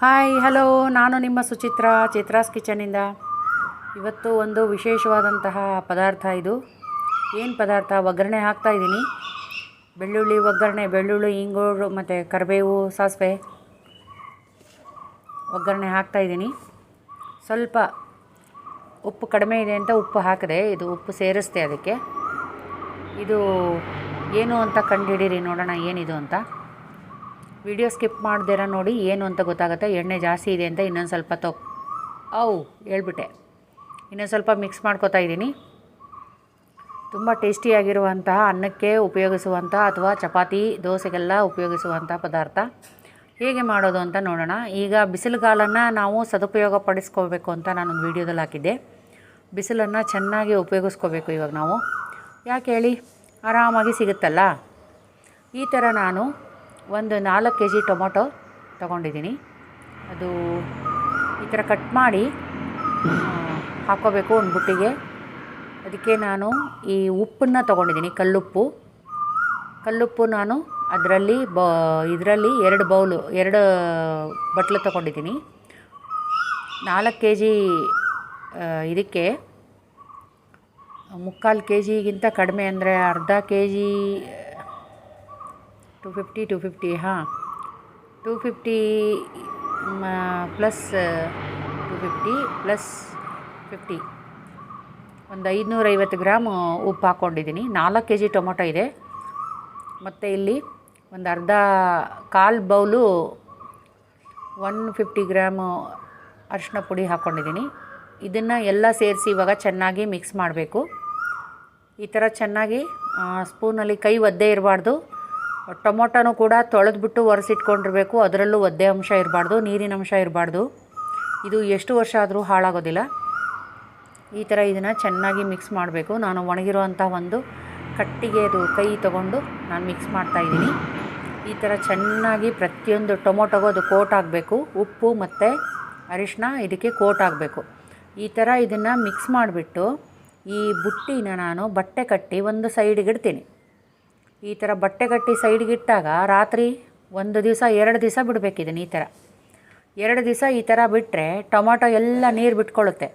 Hi hello ನಾನು ನಿಮ್ಮ ಸುಚಿತ್ರ, ಚಿತ್ರಾಸ್ ಕಿಚನಿಂದ ಇವತ್ತು ಒಂದು ವಿಶೇಷವಾದಂತಹ ಪದಾರ್ಥ ಇದು. ಏನು ಪದಾರ್ಥ? ಒಗ್ಗರಣೆ ಹಾಕ್ತಾ ಇದ್ದೀನಿ. ಬೆಳ್ಳುಳ್ಳಿ ಒಗ್ಗರಣೆ, ಬೆಳ್ಳುಳ್ಳಿ ಇಂಗೂರು ಮತ್ತು ಕರಿಬೇವು, ಸಾಸಿವೆ. ಒಗ್ಗರಣೆ ಹಾಕ್ತಾ ಇದ್ದೀನಿ. ಸ್ವಲ್ಪ ಉಪ್ಪು ಕಡಿಮೆ ಇದೆ ಅಂತ ಉಪ್ಪು ಹಾಕಿದೆ. ಇದು ಉಪ್ಪು ಸೇರಿಸ್ದೆ ಅದಕ್ಕೆ. ಇದು ಏನು ಅಂತ ಕಂಡುಹಿಡೀರಿ ನೋಡೋಣ, ಏನಿದು ಅಂತ. ವಿಡಿಯೋ ಸ್ಕಿಪ್ ಮಾಡ್ದಿರ ನೋಡಿ, ಏನು ಅಂತ ಗೊತ್ತಾಗುತ್ತೆ. ಎಣ್ಣೆ ಜಾಸ್ತಿ ಇದೆ ಅಂತ ಇನ್ನೊಂದು ಸ್ವಲ್ಪ ತೊ ಔ ಹೇಳ್ಬಿಟ್ಟೆ. ಇನ್ನೊಂದು ಸ್ವಲ್ಪ ಮಿಕ್ಸ್ ಮಾಡ್ಕೋತಾ ಇದ್ದೀನಿ. ತುಂಬ ಟೇಸ್ಟಿಯಾಗಿರುವಂತಹ ಅನ್ನಕ್ಕೆ ಉಪಯೋಗಿಸುವಂಥ ಅಥವಾ ಚಪಾತಿ, ದೋಸೆಗೆಲ್ಲ ಉಪಯೋಗಿಸುವಂಥ ಪದಾರ್ಥ. ಹೇಗೆ ಮಾಡೋದು ಅಂತ ನೋಡೋಣ. ಈಗ ಬಿಸಿಲುಗಾಲನ್ನು ನಾವು ಸದುಪಯೋಗ ಪಡಿಸ್ಕೋಬೇಕು ಅಂತ ನಾನೊಂದು ವೀಡಿಯೋದಲ್ಲಿ ಹಾಕಿದ್ದೆ. ಬಿಸಿಲನ್ನು ಚೆನ್ನಾಗಿ ಉಪಯೋಗಿಸ್ಕೋಬೇಕು ಇವಾಗ ನಾವು. ಯಾಕೆ ಹೇಳಿ? ಆರಾಮಾಗಿ ಸಿಗುತ್ತಲ್ಲ? ಈ ಥರ ನಾನು ಒಂದು ನಾಲ್ಕು ಕೆ ಜಿ ಟೊಮೊಟೊ ತೊಗೊಂಡಿದ್ದೀನಿ. ಅದು ಈ ಥರ ಕಟ್ ಮಾಡಿ ಹಾಕೋಬೇಕು ಒಂದು ಬುಟ್ಟಿಗೆ ಅದಕ್ಕೆ ನಾನು ಈ ಉಪ್ಪನ್ನು ತೊಗೊಂಡಿದ್ದೀನಿ, ಕಲ್ಲುಪ್ಪು. ಕಲ್ಲುಪ್ಪು ನಾನು ಅದರಲ್ಲಿ ಬ, ಇದರಲ್ಲಿ ಎರಡು ಬೌಲು, ಎರಡು ಬಟ್ಲು ತೊಗೊಂಡಿದ್ದೀನಿ. ನಾಲ್ಕು ಕೆ ಜಿ ಇದಕ್ಕೆ ಮುಕ್ಕಾಲು ಕೆ ಜಿಗಿಂತ ಕಡಿಮೆ ಅಂದರೆ ಅರ್ಧ K G two fifty two fifty ಹಾಂ. Two fifty plus two fifty plus fifty ಒಂದು ಐದುನೂರೈವತ್ತು ಗ್ರಾಮ್ ಉಪ್ಪು ಹಾಕ್ಕೊಂಡಿದ್ದೀನಿ ನಾಲ್ಕು ಕೆ ಜಿ ಟೊಮೊಟೊ ಇದೆ. ಮತ್ತು ಇಲ್ಲಿ ಒಂದು ಅರ್ಧ ಕಾಲು ಬೌಲು ಒನ್ ಫಿಫ್ಟಿ ಗ್ರಾಮು ಅರಿಶಿನ ಪುಡಿ ಹಾಕ್ಕೊಂಡಿದ್ದೀನಿ ಇದನ್ನು ಎಲ್ಲ ಸೇರಿಸಿ ಇವಾಗ ಚೆನ್ನಾಗಿ ಮಿಕ್ಸ್ ಮಾಡಬೇಕು. ಈ ಥರ ಚೆನ್ನಾಗಿ ಸ್ಪೂನಲ್ಲಿ ಕೈ ಒದ್ದೆ ಇರಬಾರ್ದು. ಟೊಮೊಟೊನೂ ಕೂಡ ತೊಳೆದ್ಬಿಟ್ಟು ಒರೆಸಿಟ್ಕೊಂಡಿರಬೇಕು. ಅದರಲ್ಲೂ ಒದ್ದೆ ಅಂಶ ಇರಬಾರ್ದು, ನೀರಿನ ಅಂಶ ಇರಬಾರ್ದು. ಇದು ಎಷ್ಟು ವರ್ಷ ಆದರೂ ಹಾಳಾಗೋದಿಲ್ಲ. ಈ ಥರ ಇದನ್ನು ಚೆನ್ನಾಗಿ ಮಿಕ್ಸ್ ಮಾಡಬೇಕು. ನಾನು ಒಣಗಿರುವಂಥ ಒಂದು ಕಟ್ಟಿಗೆ ಅದು ಕೈ ತಗೊಂಡು ನಾನು ಮಿಕ್ಸ್ ಮಾಡ್ತಾಯಿದ್ದೀನಿ ಈ ಥರ ಚೆನ್ನಾಗಿ ಪ್ರತಿಯೊಂದು ಟೊಮೊಟೊಗೂ ಅದು ಕೋಟ್ ಆಗಬೇಕು. ಉಪ್ಪು ಮತ್ತು ಅರಿಶಿನ ಇದಕ್ಕೆ ಕೋಟ್ ಆಗಬೇಕು. ಈ ಥರ ಇದನ್ನು ಮಿಕ್ಸ್ ಮಾಡಿಬಿಟ್ಟು ಈ ಬುಟ್ಟಿನ ನಾನು ಬಟ್ಟೆ ಕಟ್ಟಿ ಒಂದು ಸೈಡಿಗೆ ಇಡ್ತೀನಿ. ಈ ಥರ ಬಟ್ಟೆ ಕಟ್ಟಿ ಸೈಡ್ಗೆ ಇಟ್ಟಾಗ ರಾತ್ರಿ ಒಂದು ದಿವಸ, ಎರಡು ದಿವಸ ಬಿಡಬೇಕಿದ್ದೀನಿ ಈ ಥರ. ಎರಡು ದಿವಸ ಈ ಥರ ಬಿಟ್ಟರೆ ಟೊಮೊಟೊ ಎಲ್ಲ ನೀರು ಬಿಟ್ಕೊಳ್ಳುತ್ತೆ.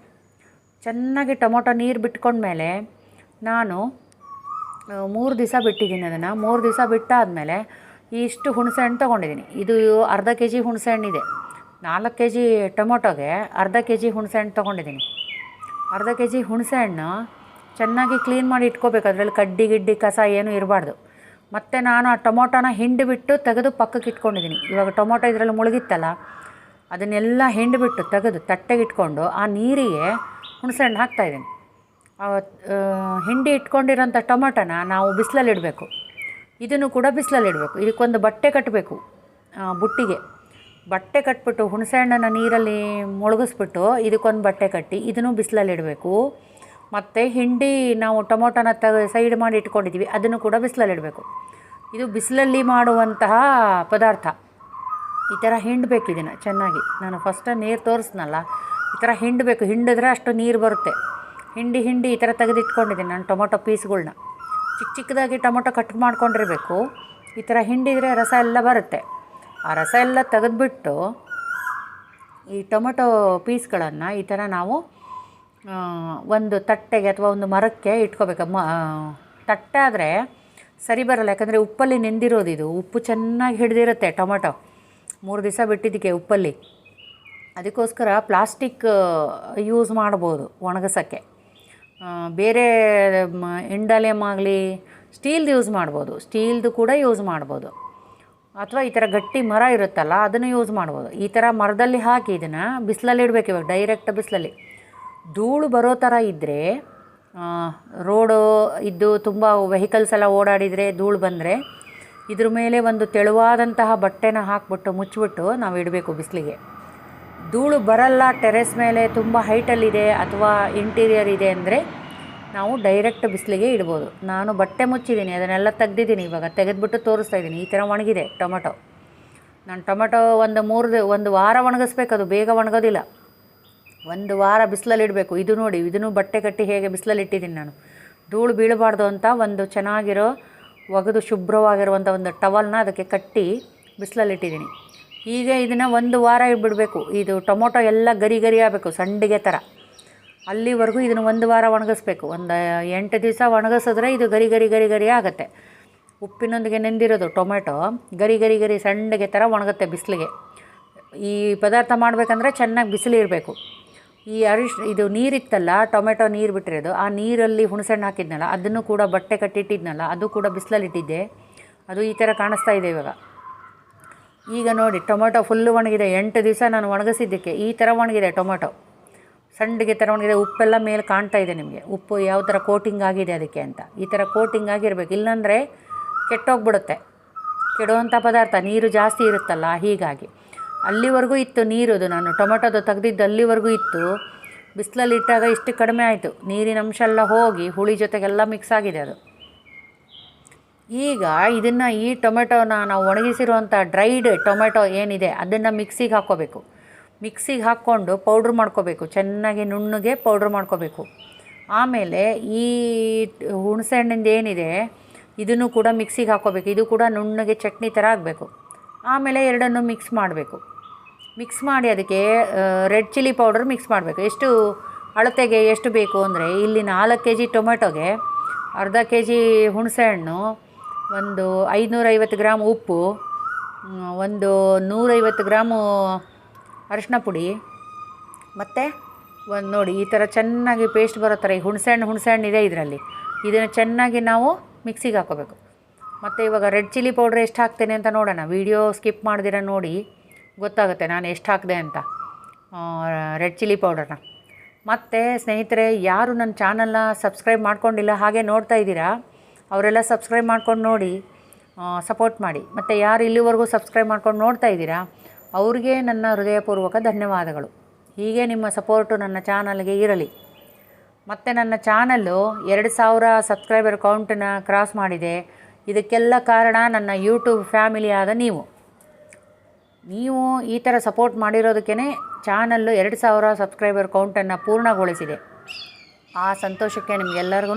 ಚೆನ್ನಾಗಿ ಟೊಮೊಟೊ ನೀರು ಬಿಟ್ಕೊಂಡ್ಮೇಲೆ ನಾನು ಮೂರು ದಿವಸ ಬಿಟ್ಟಿದ್ದೀನಿ ಅದನ್ನು. ಮೂರು ದಿವಸ ಬಿಟ್ಟಾದಮೇಲೆ ಇಷ್ಟು ಹುಣಸೆ ಹಣ್ಣು ತೊಗೊಂಡಿದ್ದೀನಿ. ಇದು ಅರ್ಧ ಕೆ ಜಿ ಹುಣಸೆ ಹಣ್ಣಿದೆ ನಾಲ್ಕು ಕೆ ಜಿ ಟೊಮೊಟೊಗೆ ಅರ್ಧ ಕೆ ಜಿ ಹುಣಸೆ ಹಣ್ಣು ತೊಗೊಂಡಿದ್ದೀನಿ. ಅರ್ಧ ಕೆ ಜಿ ಹುಣಸೆ ಹಣ್ಣು ಚೆನ್ನಾಗಿ ಕ್ಲೀನ್ ಮಾಡಿ ಇಟ್ಕೋಬೇಕು. ಅದರಲ್ಲಿ ಕಡ್ಡಿ, ಗಿಡ್ಡಿ, ಕಸ ಏನೂ ಇರಬಾರ್ದು. ಮತ್ತು ನಾನು ಆ ಟೊಮೊಟೊನ ಹಿಂಡಿಬಿಟ್ಟು ತೆಗೆದು ಪಕ್ಕಕ್ಕೆ ಇಟ್ಕೊಂಡಿದ್ದೀನಿ. ಇವಾಗ ಟೊಮೊಟೊ ಇದರಲ್ಲಿ ಮುಳುಗಿತ್ತಲ್ಲ, ಅದನ್ನೆಲ್ಲ ಹಿಂಡಿಬಿಟ್ಟು ತೆಗೆದು ತಟ್ಟೆಗೆ ಇಟ್ಕೊಂಡು ಆ ನೀರಿಗೆ ಹುಣಸೆಹಣ್ಣು ಹಾಕ್ತಾಯಿದ್ದೀನಿ ಹಿಂಡಿ ಇಟ್ಕೊಂಡಿರೋಂಥ ಟೊಮೊಟೊನ ನಾವು ಬಿಸಿಲಲ್ಲಿ ಇಡಬೇಕು. ಇದನ್ನು ಕೂಡ ಬಿಸಿಲಲ್ಲಿ ಇಡಬೇಕು. ಇದಕ್ಕೊಂದು ಬಟ್ಟೆ ಕಟ್ಟಬೇಕು ಬುಟ್ಟಿಗೆ. ಬಟ್ಟೆ ಕಟ್ಬಿಟ್ಟು ಹುಣಸೆಹಣ್ಣನ್ನು ನೀರಲ್ಲಿ ಮುಳುಗಿಸ್ಬಿಟ್ಟು ಇದಕ್ಕೊಂದು ಬಟ್ಟೆ ಕಟ್ಟಿ ಇದನ್ನು ಬಿಸಿಲಲ್ಲಿ ಇಡಬೇಕು. ಮತ್ತು ಹಿಂಡಿ ನಾವು ಟೊಮೊಟೊನ ತೆಗೆ, ಸೈಡ್ ಮಾಡಿ ಇಟ್ಕೊಂಡಿದ್ದೀವಿ. ಅದನ್ನು ಕೂಡ ಬಿಸಿಲಲ್ಲಿ ಇಡಬೇಕು. ಇದು ಬಿಸಿಲಲ್ಲಿ ಮಾಡುವಂತಹ ಪದಾರ್ಥ. ಈ ಥರ ಹಿಂಡಬೇಕು ಇದನ್ನು ಚೆನ್ನಾಗಿ. ನಾನು ಫಸ್ಟ್ ನೀರು ತೋರಿಸ್ನಲ್ಲ, ಈ ಥರ ಹಿಂಡಬೇಕು ಹಿಂಡಿದ್ರೆ ಅಷ್ಟು ನೀರು ಬರುತ್ತೆ. ಹಿಂಡಿ ಹಿಂಡಿ ಈ ಥರ ತೆಗೆದಿಟ್ಕೊಂಡಿದ್ದೀನಿ ನಾನು ಟೊಮೊಟೊ ಪೀಸ್ಗಳ್ನ. ಚಿಕ್ಕ ಚಿಕ್ಕದಾಗಿ ಟೊಮೊಟೊ ಕಟ್ ಮಾಡ್ಕೊಂಡಿರಬೇಕು. ಈ ಥರ ಹಿಂಡಿದರೆ ರಸ ಎಲ್ಲ ಬರುತ್ತೆ. ಆ ರಸ ಎಲ್ಲ ತೆಗೆದ್ಬಿಟ್ಟು ಈ ಟೊಮೊಟೊ ಪೀಸ್ಗಳನ್ನು ಈ ಥರ ನಾವು ಒಂದು ತಟ್ಟೆಗೆ ಅಥವಾ ಒಂದು ಮರಕ್ಕೆ ಇಟ್ಕೋಬೇಕು. ಮ ತಟ್ಟೆ ಆದರೆ ಸರಿ ಬರಲ್ಲ. ಯಾಕಂದರೆ ಉಪ್ಪಲ್ಲಿ ನೆಂದಿರೋದು ಇದು. ಉಪ್ಪು ಚೆನ್ನಾಗಿ ಹಿಡಿದಿರುತ್ತೆ ಟೊಮೊಟೊ. ಮೂರು ದಿವಸ ಬಿಟ್ಟಿದ್ದಕ್ಕೆ ಉಪ್ಪಲ್ಲಿ. ಅದಕ್ಕೋಸ್ಕರ ಪ್ಲಾಸ್ಟಿಕ್ ಯೂಸ್ ಮಾಡ್ಬೋದು ಒಣಗಿಸೋಕ್ಕೆ. ಬೇರೆ ಇಂಡಾಲಿಯಮ್ ಆಗಲಿ, ಸ್ಟೀಲ್ದು ಯೂಸ್ ಮಾಡ್ಬೋದು. ಸ್ಟೀಲ್ದು ಕೂಡ ಯೂಸ್ ಮಾಡ್ಬೋದು. ಅಥವಾ ಈ ಥರ ಗಟ್ಟಿ ಮರ ಇರುತ್ತಲ್ಲ, ಅದನ್ನು ಯೂಸ್ ಮಾಡ್ಬೋದು. ಈ ಥರ ಮರದಲ್ಲಿ ಹಾಕಿ ಇದನ್ನು ಬಿಸಿಲಲ್ಲಿ ಇಡಬೇಕು ಇವಾಗ. ಡೈರೆಕ್ಟ್ ಬಿಸಿಲಲ್ಲಿ. ಧೂಳು ಬರೋ ಥರ ಇದ್ದರೆ ರೋಡು ಇದ್ದು ತುಂಬ ವೆಹಿಕಲ್ಸ್ ಎಲ್ಲ ಓಡಾಡಿದರೆ ಧೂಳು ಬಂದರೆ, ಇದ್ರ ಮೇಲೆ ಒಂದು ತೆಳುವಾದಂತಹ ಬಟ್ಟೆನ ಹಾಕ್ಬಿಟ್ಟು, ಮುಚ್ಚಿಬಿಟ್ಟು ನಾವು ಇಡಬೇಕು ಬಿಸಿಲಿಗೆ. ಧೂಳು ಬರಲ್ಲ ಟೆರೆಸ್ ಮೇಲೆ ತುಂಬ ಹೈಟಲ್ಲಿದೆ ಅಥವಾ ಇಂಟೀರಿಯರ್ ಇದೆ ಅಂದರೆ, ನಾವು ಡೈರೆಕ್ಟ್ ಬಿಸಿಲಿಗೆ ಇಡ್ಬೋದು. ನಾನು ಬಟ್ಟೆ ಮುಚ್ಚಿದ್ದೀನಿ ಅದನ್ನೆಲ್ಲ ತೆಗ್ದಿದ್ದೀನಿ, ಇವಾಗ ತೆಗೆದುಬಿಟ್ಟು ತೋರಿಸ್ತಾ ಇದ್ದೀನಿ ಈ ಥರ ಒಣಗಿದೆ ಟೊಮೆಟೊ. ನಾನು ಟೊಮೆಟೊ ಒಂದು ಮೂರು ಒಂದು ವಾರ ಒಣಗಿಸ್ಬೇಕು, ಅದು ಬೇಗ ಒಣಗೋದಿಲ್ಲ. ಒಂದು ವಾರ ಬಿಸಿಲಲ್ಲಿ ಇಡಬೇಕು ಇದು ನೋಡಿ, ಇದನ್ನು ಬಟ್ಟೆ ಕಟ್ಟಿ ಹೇಗೆ ಬಿಸಿಲಲ್ಲಿ ಇಟ್ಟಿದ್ದೀನಿ ನಾನು. ಧೂಳು ಬೀಳಬಾರ್ದು ಅಂತ ಒಂದು ಚೆನ್ನಾಗಿರೋ ಒಗೆದು ಶುಭ್ರವಾಗಿರುವಂಥ ಒಂದು ಟವಲ್ನ ಅದಕ್ಕೆ ಕಟ್ಟಿ ಬಿಸಿಲಲ್ಲಿಟ್ಟಿದ್ದೀನಿ. ಈಗ ಇದನ್ನು ಒಂದು ವಾರ ಬಿಡಬೇಕು ಇದು ಟೊಮೊಟೊ ಎಲ್ಲ ಗರಿ ಗರಿ ಆಗಬೇಕು, ಸಂಡಿಗೆ ಥರ. ಅಲ್ಲಿವರೆಗೂ ಇದನ್ನು ಒಂದು ವಾರ ಒಣಗಿಸ್ಬೇಕು. ಒಂದು ಎಂಟು ದಿವಸ ಒಣಗಿಸಿದ್ರೆ ಇದು ಗರಿ ಗರಿ ಗರಿ ಗರಿ ಆಗುತ್ತೆ. ಉಪ್ಪಿನೊಂದಿಗೆ ನೆಂದಿರೋದು ಟೊಮೆಟೊ ಗರಿ ಗರಿ ಗರಿ ಸಣ್ಣಗೆ ಥರ ಒಣಗುತ್ತೆ ಬಿಸಿಲಿಗೆ. ಈ ಪದಾರ್ಥ ಮಾಡಬೇಕಂದ್ರೆ ಚೆನ್ನಾಗಿ ಬಿಸಿಲು ಇರಬೇಕು ಈ ಅರಿಶ್, ಇದು ನೀರಿತ್ತಲ್ಲ, ಟೊಮೆಟೊ ನೀರು ಬಿಟ್ಟಿರೋದು ಆ ನೀರಲ್ಲಿ ಹುಣಸೆಹಣ್ಣು ಹಾಕಿದ್ನಲ್ಲ, ಅದನ್ನು ಕೂಡ ಬಟ್ಟೆ ಕಟ್ಟಿಟ್ಟಿದ್ನಲ್ಲ, ಅದು ಕೂಡ ಬಿಸಿಲಲ್ಲಿ ಇಟ್ಟಿದ್ದೆ ಅದು ಈ ಥರ ಕಾಣಿಸ್ತಾ ಇದೆ ಇವಾಗ. ಈಗ ನೋಡಿ, ಟೊಮೆಟೊ ಫುಲ್ಲು ಒಣಗಿದೆ, ಎಂಟು ದಿವಸ ನಾನು ಒಣಗಿಸಿದ್ದಕ್ಕೆ ಈ ಥರ ಒಣಗಿದೆ ಟೊಮೆಟೊ. ಸಣ್ಣಗೆ ಥರ ಒಣಗಿದೆ, ಉಪ್ಪೆಲ್ಲ ಮೇಲೆ ಕಾಣ್ತಾ ಇದೆ ನಿಮಗೆ. ಉಪ್ಪು ಯಾವ ಥರ ಕೋಟಿಂಗ್ ಆಗಿದೆ ಅದಕ್ಕೆ ಅಂತ. ಈ ಥರ ಕೋಟಿಂಗ್ ಆಗಿರಬೇಕು, ಇಲ್ಲಾಂದರೆ ಕೆಟ್ಟೋಗ್ಬಿಡುತ್ತೆ. ಕೆಡುವಂಥ ಪದಾರ್ಥ, ನೀರು ಜಾಸ್ತಿ ಇರುತ್ತಲ್ಲ, ಹೀಗಾಗಿ. ಅಲ್ಲಿವರೆಗೂ ಇತ್ತು ನೀರುದು ನಾನು. ಟೊಮೆಟೊದು ತೆಗೆದಿದ್ದು ಅಲ್ಲಿವರೆಗೂ ಇತ್ತು. ಬಿಸಿಲಲ್ಲಿ ಇಟ್ಟಾಗ ಇಷ್ಟು ಕಡಿಮೆ ಆಯಿತು. ನೀರಿನ ಅಂಶ ಎಲ್ಲ ಹೋಗಿ ಹುಳಿ ಜೊತೆಗೆಲ್ಲ ಮಿಕ್ಸ್ ಆಗಿದೆ ಅದು. ಈಗ ಇದನ್ನು ಈ ಟೊಮೆಟೊನ ನಾವು ಒಣಗಿಸಿರುವಂಥ ಡ್ರೈಡ್ ಟೊಮೆಟೊ ಏನಿದೆ ಅದನ್ನು ಮಿಕ್ಸಿಗೆ ಹಾಕ್ಕೋಬೇಕು. ಮಿಕ್ಸಿಗೆ ಹಾಕ್ಕೊಂಡು ಪೌಡ್ರ್ ಮಾಡ್ಕೋಬೇಕು. ಚೆನ್ನಾಗಿ ನುಣ್ಣಗೆ ಪೌಡ್ರ್ ಮಾಡ್ಕೋಬೇಕು. ಆಮೇಲೆ ಈ ಹುಣಸೆ ಹಣ್ಣಿಂದ ಏನಿದೆ ಇದನ್ನು ಕೂಡ ಮಿಕ್ಸಿಗೆ ಹಾಕ್ಕೋಬೇಕು. ಇದು ಕೂಡ ನುಣ್ಣಗೆ ಚಟ್ನಿ ಥರ ಆಗಬೇಕು. ಆಮೇಲೆ ಎರಡನ್ನು ಮಿಕ್ಸ್ ಮಾಡಬೇಕು. ಮಿಕ್ಸ್ ಮಾಡಿ ಅದಕ್ಕೆ ರೆಡ್ ಚಿಲ್ಲಿ ಪೌಡರ್ ಮಿಕ್ಸ್ ಮಾಡಬೇಕು. ಎಷ್ಟು ಅಳತೆಗೆ ಎಷ್ಟು ಬೇಕು ಅಂದರೆ, ಇಲ್ಲಿ ನಾಲ್ಕು ಕೆ ಜಿ ಟೊಮೆಟೊಗೆ ಅರ್ಧ ಕೆ ಜಿ ಹುಣಸೆಹಣ್ಣು, ಒಂದು ಐದುನೂರೈವತ್ತು ಗ್ರಾಮ್ ಉಪ್ಪು ಒಂದು ನೂರೈವತ್ತು ಗ್ರಾಮು ಅರಿಶಿನ ಪುಡಿ, ಮತ್ತು ಒಂದು ನೋಡಿ, ಈ ಥರ ಚೆನ್ನಾಗಿ ಪೇಸ್ಟ್ ಬರೋ ಥರ ಈ ಹುಣಸೆಹಣ್ಣು ಹುಣಸೆಹಣ್ಣು ಇದೆ ಇದರಲ್ಲಿ. ಇದನ್ನು ಚೆನ್ನಾಗಿ ನಾವು ಮಿಕ್ಸಿಗೆ ಹಾಕೋಬೇಕು. ಮತ್ತು ಇವಾಗ ರೆಡ್ ಚಿಲ್ಲಿ ಪೌಡ್ರ್ ಎಷ್ಟು ಹಾಕ್ತೇನೆ ಅಂತ ನೋಡೋಣ. ವೀಡಿಯೋ ಸ್ಕಿಪ್ ಮಾಡಿದಿರ ನೋಡಿ. ಗೊತ್ತಾಗುತ್ತೆ ನಾನು ಎಷ್ಟು ಹಾಕಿದೆ ಅಂತ. ರೆಡ್ ಚಿಲ್ಲಿ ಪೌಡರ್ನ. ಮತ್ತು ಸ್ನೇಹಿತರೆ, ಯಾರು ನನ್ನ ಚಾನಲ್ನ ಸಬ್ಸ್ಕ್ರೈಬ್ ಮಾಡ್ಕೊಂಡಿಲ್ಲ ಹಾಗೆ ನೋಡ್ತಾ ಇದ್ದೀರಾ, ಅವರೆಲ್ಲ ಸಬ್ಸ್ಕ್ರೈಬ್ ಮಾಡ್ಕೊಂಡು ನೋಡಿ ಸಪೋರ್ಟ್ ಮಾಡಿ. ಮತ್ತು ಯಾರು ಇಲ್ಲಿವರೆಗೂ ಸಬ್ಸ್ಕ್ರೈಬ್ ಮಾಡ್ಕೊಂಡು ನೋಡ್ತಾ ಇದ್ದೀರಾ, ಅವ್ರಿಗೆ ನನ್ನ ಹೃದಯಪೂರ್ವಕ ಧನ್ಯವಾದಗಳು. ಹೀಗೆ ನಿಮ್ಮ ಸಪೋರ್ಟು ನನ್ನ ಚಾನಲ್ಗೆ ಇರಲಿ. ಮತ್ತು ನನ್ನ ಚಾನಲ್ಲು ಎರಡು ಸಾವಿರ ಸಬ್ಸ್ಕ್ರೈಬರ್ ಕೌಂಟನ್ನ ಕ್ರಾಸ್ ಮಾಡಿದೆ. ಇದಕ್ಕೆಲ್ಲ ಕಾರಣ ನನ್ನ ಯೂಟ್ಯೂಬ್ ಫ್ಯಾಮಿಲಿ ಆದ ನೀವು. ನೀವು ಈ ಥರ ಸಪೋರ್ಟ್ ಮಾಡಿರೋದಕ್ಕೇ ಚಾನಲ್ಲು ಎರಡು ಸಾವಿರ ಸಬ್ಸ್ಕ್ರೈಬರ್ ಕೌಂಟನ್ನು ಪೂರ್ಣಗೊಳಿಸಿದೆ. ಆ ಸಂತೋಷಕ್ಕೆ ನಿಮಗೆಲ್ಲರಿಗೂ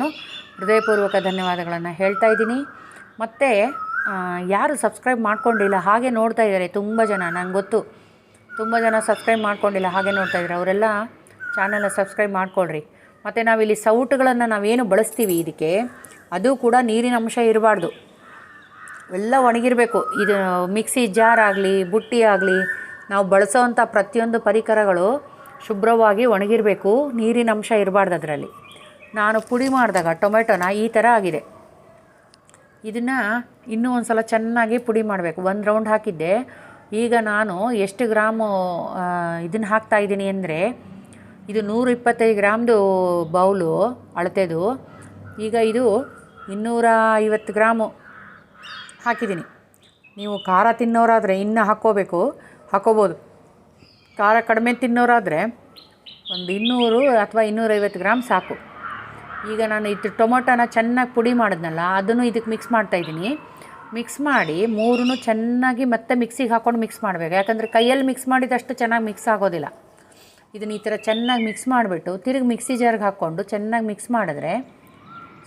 ಹೃದಯಪೂರ್ವಕ ಧನ್ಯವಾದಗಳನ್ನು ಹೇಳ್ತಾ ಇದ್ದೀನಿ. ಮತ್ತು ಯಾರು ಸಬ್ಸ್ಕ್ರೈಬ್ ಮಾಡ್ಕೊಂಡಿಲ್ಲ, ಹಾಗೆ ನೋಡ್ತಾ ಇದ್ದಾರೆ ತುಂಬ ಜನ, ನಂಗೆ ಗೊತ್ತು. ತುಂಬ ಜನ ಸಬ್ಸ್ಕ್ರೈಬ್ ಮಾಡ್ಕೊಂಡಿಲ್ಲ, ಹಾಗೆ ನೋಡ್ತಾ ಇದ್ದಾರೆ. ಅವರೆಲ್ಲ ಚಾನಲ್ನ ಸಬ್ಸ್ಕ್ರೈಬ್ ಮಾಡ್ಕೊಳ್ರಿ. ಮತ್ತು ನಾವಿಲ್ಲಿ ಸೌಟುಗಳನ್ನು ನಾವೇನು ಬಳಸ್ತೀವಿ ಇದಕ್ಕೆ, ಅದು ಕೂಡ ನೀರಿನ ಅಂಶ ಇರಬಾರ್ದು. ಎಲ್ಲ ಒಣಗಿರಬೇಕು. ಇದು ಮಿಕ್ಸಿ ಜಾರ್ ಆಗಲಿ, ಬುಟ್ಟಿ ಆಗಲಿ, ನಾವು ಬಳಸೋವಂಥ ಪ್ರತಿಯೊಂದು ಪರಿಕರಗಳು ಶುಭ್ರವಾಗಿ ಒಣಗಿರಬೇಕು. ನೀರಿನ ಅಂಶ ಇರಬಾರ್ದು ಅದರಲ್ಲಿ. ನಾನು ಪುಡಿ ಮಾಡಿದಾಗ ಟೊಮೆಟೊನ ಈ ಥರ ಆಗಿದೆ. ಇದನ್ನು ಇನ್ನೂ ಒಂದು ಸಲ ಚೆನ್ನಾಗಿ ಪುಡಿ ಮಾಡಬೇಕು. ಒಂದು ರೌಂಡ್ ಹಾಕಿದ್ದೆ. ಈಗ ನಾನು ಎಷ್ಟು ಗ್ರಾಮು ಇದನ್ನು ಹಾಕ್ತಾ ಇದ್ದೀನಿ ಅಂದರೆ, ಇದು ನೂರ ಇಪ್ಪತ್ತೈದು ಗ್ರಾಮ್ದು ಬೌಲು ಅಳತೆದು. ಈಗ ಇದು ಇನ್ನೂರ ಐವತ್ತು ಗ್ರಾಮು. ಹಾಕಿದ್ದೀನಿ. ನೀವು ಖಾರ ತಿನ್ನೋರಾದರೆ ಇನ್ನು ಹಾಕ್ಕೋಬೇಕು. ಹಾಕ್ಕೋಬೋದು. ಖಾರ ಕಡಿಮೆ ತಿನ್ನೋರಾದರೆ ಒಂದು ಇನ್ನೂರು ಅಥವಾ ಇನ್ನೂರೈವತ್ತು ಗ್ರಾಮ್ ಸಾಕು. ಈಗ ನಾನು ಇದು ಟೊಮೊಟೊನ ಚೆನ್ನಾಗಿ ಪುಡಿ ಮಾಡಿದ್ನಲ್ಲ, ಅದನ್ನು ಇದಕ್ಕೆ ಮಿಕ್ಸ್ ಮಾಡ್ತಾಯಿದ್ದೀನಿ ಮಿಕ್ಸ್ ಮಾಡಿ ಮೂರನ್ನು ಚೆನ್ನಾಗಿ ಮತ್ತೆ ಮಿಕ್ಸಿಗೆ ಹಾಕ್ಕೊಂಡು ಮಿಕ್ಸ್ ಮಾಡಬೇಕು. ಯಾಕಂದರೆ ಕೈಯಲ್ಲಿ ಮಿಕ್ಸ್ ಮಾಡಿದಷ್ಟು ಚೆನ್ನಾಗಿ ಮಿಕ್ಸ್ ಆಗೋದಿಲ್ಲ. ಇದನ್ನು ಈ ಥರ ಚೆನ್ನಾಗಿ ಮಿಕ್ಸ್ ಮಾಡಿಬಿಟ್ಟು ತಿರುಗಿ ಮಿಕ್ಸಿ ಜಾರ್ಗೆ ಹಾಕ್ಕೊಂಡು ಚೆನ್ನಾಗಿ ಮಿಕ್ಸ್ ಮಾಡಿದ್ರೆ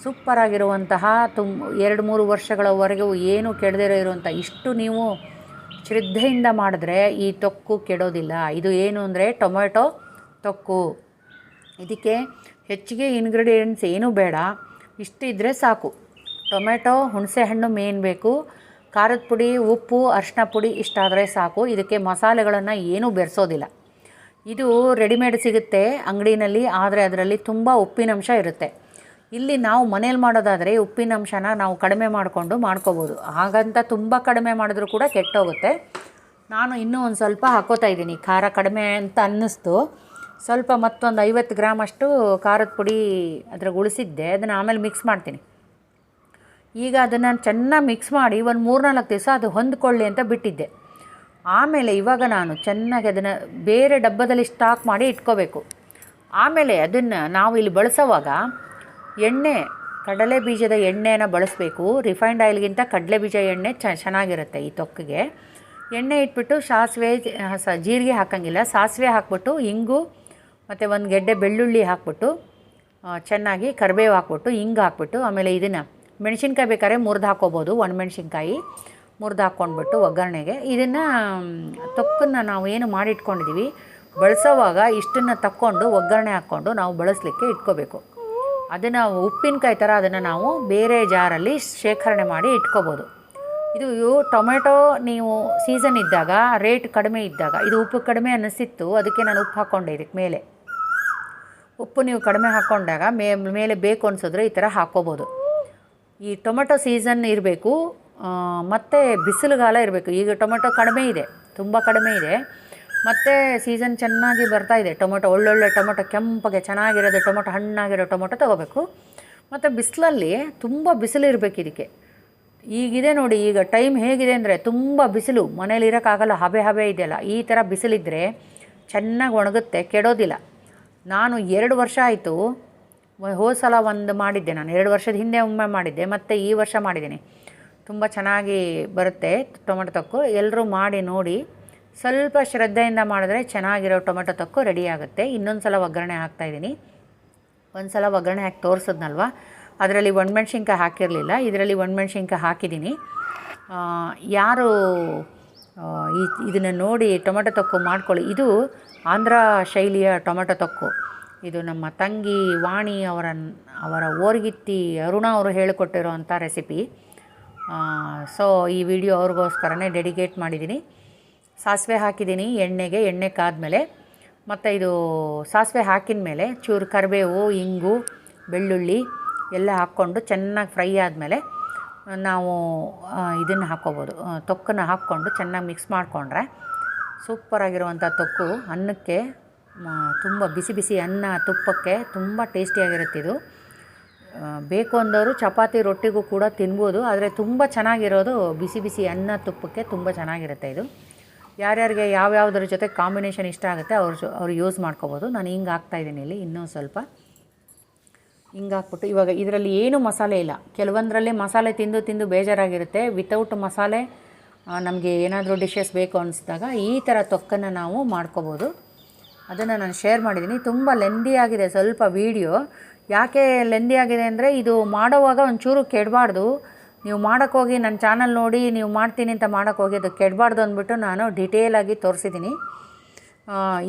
ಸೂಪರಾಗಿರುವಂತಹ ತುಮ್, ಎರಡು ಮೂರು ವರ್ಷಗಳವರೆಗೂ ಏನು ಕೆಡದಿರೋ ಇರುವಂಥ ಇಷ್ಟು ನೀವು ಶ್ರದ್ಧೆಯಿಂದ ಮಾಡಿದ್ರೆ ಈ ತೊಕ್ಕು ಕೆಡೋದಿಲ್ಲ. ಇದು ಏನು ಅಂದರೆ ಟೊಮೆಟೊ ತೊಕ್ಕು. ಇದಕ್ಕೆ ಹೆಚ್ಚಿಗೆ ಇಂಗ್ರೀಡಿಯೆಂಟ್ಸ್ ಏನೂ ಬೇಡ. ಇಷ್ಟು ಇದ್ದರೆ ಸಾಕು. ಟೊಮೆಟೊ ಹುಣಸೆಹಣ್ಣು ಮೇನ್ ಬೇಕು. ಖಾರದ ಪುಡಿ, ಉಪ್ಪು ಅರಿಶಿನ ಪುಡಿ ಇಷ್ಟಾದರೆ ಸಾಕು. ಇದಕ್ಕೆ ಮಸಾಲೆಗಳನ್ನು ಏನೂ ಬೆರೆಸೋದಿಲ್ಲ. ಇದು ರೆಡಿಮೇಡ್ ಸಿಗುತ್ತೆ ಅಂಗಡಿನಲ್ಲಿ, ಆದರೆ ಅದರಲ್ಲಿ ತುಂಬ ಉಪ್ಪಿನಂಶ ಇರುತ್ತೆ. ಇಲ್ಲಿ ನಾವು ಮನೇಲಿ ಮಾಡೋದಾದರೆ ಉಪ್ಪಿನ ಅಂಶನ ನಾವು ಕಡಿಮೆ ಮಾಡಿಕೊಂಡು ಮಾಡ್ಕೋಬೋದು. ಹಾಗಂತ ತುಂಬ ಕಡಿಮೆ ಮಾಡಿದ್ರೂ ಕೂಡ ಕೆಟ್ಟೋಗುತ್ತೆ. ನಾನು ಇನ್ನೂ ಒಂದು ಸ್ವಲ್ಪ ಹಾಕೋತಾ ಇದ್ದೀನಿ. ಖಾರ ಕಡಿಮೆ ಅಂತ ಅನ್ನಿಸ್ತು. ಸ್ವಲ್ಪ ಮತ್ತೊಂದು ಐವತ್ತು ಗ್ರಾಮ್ ಅಷ್ಟು ಖಾರದ ಪುಡಿ ಅದ್ರಾಗ ಉಳಿಸಿದ್ದೆ. ಅದನ್ನು ಆಮೇಲೆ ಮಿಕ್ಸ್ ಮಾಡ್ತೀನಿ. ಈಗ ಅದನ್ನು ಚೆನ್ನಾಗಿ ಮಿಕ್ಸ್ ಮಾಡಿ ಒಂದು ಮೂರ್ನಾಲ್ಕು ದಿವಸ ಅದು ಹೊಂದ್ಕೊಳ್ಳಿ ಅಂತ ಬಿಟ್ಟಿದ್ದೆ. ಆಮೇಲೆ ಇವಾಗ ನಾನು ಚೆನ್ನಾಗಿ ಅದನ್ನು ಬೇರೆ ಡಬ್ಬದಲ್ಲಿ ಸ್ಟಾಕ್ ಮಾಡಿ ಇಟ್ಕೋಬೇಕು. ಆಮೇಲೆ ಅದನ್ನು ನಾವು ಇಲ್ಲಿ ಬಳಸೋವಾಗ ಎಣ್ಣೆ, ಕಡಲೆ ಬೀಜದ ಎಣ್ಣೆನ ಬಳಸಬೇಕು. ರಿಫೈನ್ಡ್ ಆಯಿಲ್ಗಿಂತ ಕಡಲೆ ಬೀಜ ಎಣ್ಣೆ ಚ, ಚೆನ್ನಾಗಿರುತ್ತೆ ಈ ತೊಕ್ಕಿಗೆ. ಎಣ್ಣೆ ಇಟ್ಬಿಟ್ಟು ಸಾಸಿವೆ, ಸ, ಜೀರಿಗೆ ಹಾಕೋಂಗಿಲ್ಲ. ಸಾಸಿವೆ ಹಾಕ್ಬಿಟ್ಟು, ಇಂಗು, ಮತ್ತು ಒಂದು ಗೆಡ್ಡೆ ಬೆಳ್ಳುಳ್ಳಿ ಹಾಕ್ಬಿಟ್ಟು ಚೆನ್ನಾಗಿ ಕರಿಬೇವು ಹಾಕ್ಬಿಟ್ಟು, ಇಂಗು ಹಾಕ್ಬಿಟ್ಟು, ಆಮೇಲೆ ಇದನ್ನು ಮೆಣಸಿನ್ಕಾಯಿ ಬೇಕಾದ್ರೆ ಮುರಿದು ಹಾಕ್ಕೋಬೋದು ಒಣಮೆಣ್ಸಿನ್ಕಾಯಿ ಮುರಿದು ಹಾಕ್ಕೊಂಡ್ಬಿಟ್ಟು ಒಗ್ಗರಣೆಗೆ. ಇದನ್ನು, ತೊಕ್ಕನ್ನು ನಾವು ಏನು ಮಾಡಿಟ್ಕೊಂಡಿದ್ದೀವಿ ಬಳಸೋವಾಗ ಇಷ್ಟನ್ನು ತಕ್ಕೊಂಡು ಒಗ್ಗರಣೆ ಹಾಕ್ಕೊಂಡು ನಾವು ಬಳಸಲಿಕ್ಕೆ ಇಟ್ಕೋಬೇಕು. ಅದನ್ನು ಉಪ್ಪಿನಕಾಯಿ ಥರ ಅದನ್ನು ನಾವು ಬೇರೆ ಜಾರಲ್ಲಿ ಶೇಖರಣೆ ಮಾಡಿ ಇಟ್ಕೋಬೋದು. ಇದು ಟೊಮೆಟೊ ನೀವು ಸೀಸನ್ ಇದ್ದಾಗ ರೇಟ್ ಕಡಿಮೆ ಇದ್ದಾಗ, ಇದು ಉಪ್ಪು ಕಡಿಮೆ ಅನ್ನಿಸಿತ್ತು ಅದಕ್ಕೆ ನಾನು ಉಪ್ಪು ಹಾಕ್ಕೊಂಡೆ ಇದಕ್ಕೆ ಮೇಲೆ. ಉಪ್ಪು ನೀವು ಕಡಿಮೆ ಹಾಕ್ಕೊಂಡಾಗ ಮೇ, ಮೇಲೆ ಬೇಕು ಅನಿಸಿದ್ರೆ ಈ ಥರ ಹಾಕ್ಕೋಬೋದು ಈ ಟೊಮೆಟೊ ಸೀಸನ್ ಇರಬೇಕು ಮತ್ತು ಬಿಸಿಲುಗಾಲ ಇರಬೇಕು. ಈಗ ಟೊಮೆಟೊ ಕಡಿಮೆ ಇದೆ, ತುಂಬ ಕಡಿಮೆ ಇದೆ. ಮತ್ತು ಸೀಸನ್ ಚೆನ್ನಾಗಿ ಬರ್ತಾ ಇದೆ. ಟೊಮೊಟೊ, ಒಳ್ಳೊಳ್ಳೆ ಟೊಮೊಟೊ, ಕೆಂಪಗೆ ಚೆನ್ನಾಗಿರೋದು ಟೊಮೊಟೊ, ಹಣ್ಣಾಗಿರೋ ಟೊಮೊಟೊ ತೊಗೋಬೇಕು. ಮತ್ತು ಬಿಸಿಲಲ್ಲಿ ತುಂಬ ಬಿಸಿಲು ಇರಬೇಕು ಇದಕ್ಕೆ. ಈಗಿದೆ ನೋಡಿ, ಈಗ ಟೈಮ್ ಹೇಗಿದೆ ಅಂದರೆ ತುಂಬ ಬಿಸಿಲು. ಮನೇಲಿ ಇರೋಕ್ಕಾಗಲ್ಲ, ಹಬೆ ಹಬೆ ಇದೆಯಲ್ಲ, ಈ ಥರ ಬಿಸಿಲಿದ್ದರೆ ಚೆನ್ನಾಗಿ ಒಣಗುತ್ತೆ, ಕೆಡೋದಿಲ್ಲ. ನಾನು ಎರಡು ವರ್ಷ ಆಯಿತು, ಹೋದ ಸಲ ಒಂದು ಮಾಡಿದ್ದೆ ನಾನು. ಎರಡು ವರ್ಷದ ಹಿಂದೆ ಒಮ್ಮೆ ಮಾಡಿದ್ದೆ, ಮತ್ತು ಈ ವರ್ಷ ಮಾಡಿದ್ದೀನಿ. ತುಂಬ ಚೆನ್ನಾಗಿ ಬರುತ್ತೆ ಟೊಮೆಟೊ ತೊಕ್ಕು. ಎಲ್ಲರೂ ಮಾಡಿ ನೋಡಿ ಸ್ವಲ್ಪ ಶ್ರದ್ಧೆಯಿಂದ ಮಾಡಿದ್ರೆ ಚೆನ್ನಾಗಿರೋ ಟೊಮೆಟೊ ತೊಕ್ಕು ರೆಡಿ ಆಗುತ್ತೆ. ಇನ್ನೊಂದು ಸಲ ಒಗ್ಗರಣೆ ಹಾಕ್ತಾಯಿದ್ದೀನಿ ಒಂದು ಸಲ ಒಗ್ಗರಣೆ ಹಾಕಿ ತೋರಿಸಿದ್ನಲ್ವ? ಅದರಲ್ಲಿ ಒಣಮೆಣ್ಸಿನ್ಕಾಯಿ ಹಾಕಿರಲಿಲ್ಲ. ಇದರಲ್ಲಿ ಒಣಮೆಣ್ಸಿನ್ಕಾಯಿ ಹಾಕಿದ್ದೀನಿ. ಯಾರು ಈ ಇದನ್ನು ನೋಡಿ ಟೊಮೆಟೊ ತೊಕ್ಕು ಮಾಡ್ಕೊಳ್ಳಿ. ಇದು ಆಂಧ್ರ ಶೈಲಿಯ ಟೊಮೆಟೊ ತೊಕ್ಕು. ಇದು ನಮ್ಮ ತಂಗಿ ವಾಣಿ ಅವರ ಅವರ ಓರ್ಗಿತ್ತಿ ಅರುಣ ಅವರು ಹೇಳಿಕೊಟ್ಟಿರೋವಂಥ ರೆಸಿಪಿ ಸೊ ಈ ವಿಡಿಯೋ ಅವ್ರಿಗೋಸ್ಕರನೇ ಡೆಡಿಕೇಟ್ ಮಾಡಿದ್ದೀನಿ. ಸಾಸಿವೆ ಹಾಕಿದ್ದೀನಿ, ಎಣ್ಣೆಗೆ, ಎಣ್ಣೆ ಕಾದ್ಮೇಲೆ. ಮತ್ತು ಇದು ಸಾಸಿವೆ ಹಾಕಿದ ಮೇಲೆ ಚೂರು ಕರಿಬೇವು, ಇಂಗು, ಬೆಳ್ಳುಳ್ಳಿ ಎಲ್ಲ ಹಾಕ್ಕೊಂಡು ಚೆನ್ನಾಗಿ ಫ್ರೈ ಆದಮೇಲೆ ನಾವು ಇದನ್ನು ಹಾಕ್ಕೋಬೋದು. ತೊಕ್ಕನ್ನು ಹಾಕ್ಕೊಂಡು ಚೆನ್ನಾಗಿ ಮಿಕ್ಸ್ ಮಾಡಿಕೊಂಡ್ರೆ ಸೂಪರಾಗಿರುವಂಥ ತೊಕ್ಕು ಅನ್ನಕ್ಕೆ ತುಂಬ ಬಿಸಿ ಬಿಸಿ ಅನ್ನ ತುಪ್ಪಕ್ಕೆ ತುಂಬ ಟೇಸ್ಟಿಯಾಗಿರುತ್ತೆ ಇದು. ಬೇಕು ಅಂದವರು ಚಪಾತಿ ರೊಟ್ಟಿಗೂ ಕೂಡ ತಿನ್ಬೋದು, ಆದರೆ ತುಂಬ ಚೆನ್ನಾಗಿರೋದು ಬಿಸಿ ಬಿಸಿ ಅನ್ನ ತುಪ್ಪಕ್ಕೆ ತುಂಬ ಚೆನ್ನಾಗಿರುತ್ತೆ ಇದು. ಯಾರ್ಯಾರಿಗೆ ಯಾವ್ಯಾವ್ದ್ರ ಜೊತೆ ಕಾಂಬಿನೇಷನ್ ಇಷ್ಟ ಆಗುತ್ತೆ ಅವ್ರ ಅವ್ರು ಯೂಸ್ ಮಾಡ್ಕೋಬೋದು. ನಾನು ಹಿಂಗೆ ಹಾಕ್ತಾಯಿದ್ದೀನಿ ಇಲ್ಲಿ, ಇನ್ನೂ ಸ್ವಲ್ಪ. ಹಿಂಗೆ ಹಾಕ್ಬಿಟ್ಟು ಇವಾಗ ಇದರಲ್ಲಿ ಏನು ಮಸಾಲೆ ಇಲ್ಲ. ಕೆಲವೊಂದರಲ್ಲಿ ಮಸಾಲೆ ತಿಂದು ತಿಂದು ಬೇಜಾರಾಗಿರುತ್ತೆ. ವಿತೌಟ್ ಮಸಾಲೆ ನಮಗೆ ಏನಾದರೂ ಡಿಶಸ್ ಬೇಕು ಅನಿಸಿದಾಗ ಈ ಥರ ತೊಕ್ಕನ್ನು ನಾವು ಮಾಡ್ಕೋಬೋದು. ಅದನ್ನು ನಾನು ಶೇರ್ ಮಾಡಿದ್ದೀನಿ ತುಂಬ ಲೆಂದಿ ಆಗಿದೆ ಸ್ವಲ್ಪ ವೀಡಿಯೋ ಯಾಕೆ ಲೆಂದಿ ಆಗಿದೆ ಅಂದರೆ ಇದು ಮಾಡೋವಾಗ ಒಂಚೂರು ಕೆಡಬಾರ್ದು. ನೀವು ಮಾಡೋಕ್ಕೋಗಿ ನನ್ನ ಚಾನಲ್ ನೋಡಿ, ನೀವು ಮಾಡ್ತೀನಿ ಅಂತ ಮಾಡೋಕ್ಕೋಗಿ ಅದು ಕೆಡಬಾರ್ದು ಅಂದ್ಬಿಟ್ಟು ನಾನು ಡಿಟೇಲಾಗಿ ತೋರಿಸಿದ್ದೀನಿ.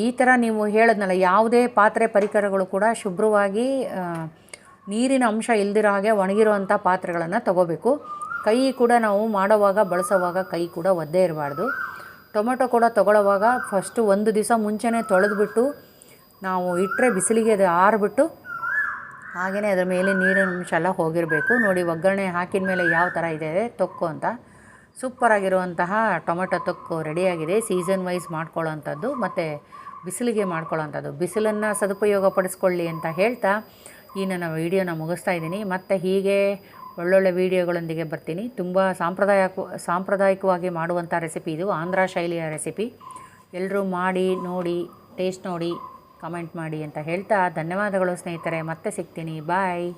ಈ ಥರ ನೀವು ಹೇಳಿದ್ನಲ್ಲ, ಯಾವುದೇ ಪಾತ್ರೆ ಪರಿಕರಗಳು ಕೂಡ ಶುಭ್ರವಾಗಿ ನೀರಿನ ಅಂಶ ಇಲ್ದಿರೋ ಹಾಗೆ ಒಣಗಿರುವಂಥ ಪಾತ್ರೆಗಳನ್ನು ತಗೋಬೇಕು. ಕೈ ಕೂಡ ನಾವು ಮಾಡೋವಾಗ, ಬಳಸೋವಾಗ ಕೈ ಕೂಡ ಒದ್ದೇ ಇರಬಾರ್ದು. ಟೊಮೆಟೊ ಕೂಡ ತೊಗೊಳ್ಳೋವಾಗ ಫಸ್ಟು ಒಂದು ದಿವಸ ಮುಂಚೆನೇ ತೊಳೆದುಬಿಟ್ಟು, ನಾವು ಇಟ್ಟರೆ ಬಿಸಿಲಿಗೆ ಅದು ಆರಿಬಿಟ್ಟು ಹಾಗೆಯೇ ಅದರ ಮೇಲೆ ನೀರಿನ ಅಂಶ ಎಲ್ಲ ಹೋಗಿರಬೇಕು. ನೋಡಿ ಒಗ್ಗರಣೆ ಹಾಕಿದ ಮೇಲೆ ಯಾವ ಥರ ಇದೆ, ತೊಕ್ಕು ಅಂತ. ಸೂಪರಾಗಿರುವಂತಹ ಟೊಮೆಟೊ ತೊಕ್ಕು ರೆಡಿಯಾಗಿದೆ ಸೀಸನ್ ವೈಸ್ ಮಾಡ್ಕೊಳ್ಳೋವಂಥದ್ದು ಮತ್ತು ಬಿಸಿಲಿಗೆ ಮಾಡ್ಕೊಳ್ಳೋವಂಥದ್ದು. ಬಿಸಿಲನ್ನು ಸದುಪಯೋಗ ಪಡಿಸ್ಕೊಳ್ಳಿ ಅಂತ ಹೇಳ್ತಾ ಈ ನನ್ನ ವೀಡಿಯೋನ ಮುಗಿಸ್ತಾ ಇದ್ದೀನಿ. ಮತ್ತು ಹೀಗೆ ಒಳ್ಳೊಳ್ಳೆ ವೀಡಿಯೋಗಳೊಂದಿಗೆ ಬರ್ತೀನಿ. ತುಂಬ ಸಾಂಪ್ರದಾಯ ಸಾಂಪ್ರದಾಯಿಕವಾಗಿ ಮಾಡುವಂಥ ರೆಸಿಪಿ ಇದು. ಆಂಧ್ರ ಶೈಲಿಯ ರೆಸಿಪಿ ಎಲ್ಲರೂ ಮಾಡಿ, ನೋಡಿ ಟೇಸ್ಟ್ ನೋಡಿ. ಕಮೆಂಟ್ ಮಾಡಿ ಅಂತ ಹೇಳ್ತಾ ಧನ್ಯವಾದಗಳು ಸ್ನೇಹಿತರೆ ಮತ್ತೆ ಸಿಗ್ತೀನಿ. ಬಾಯ್.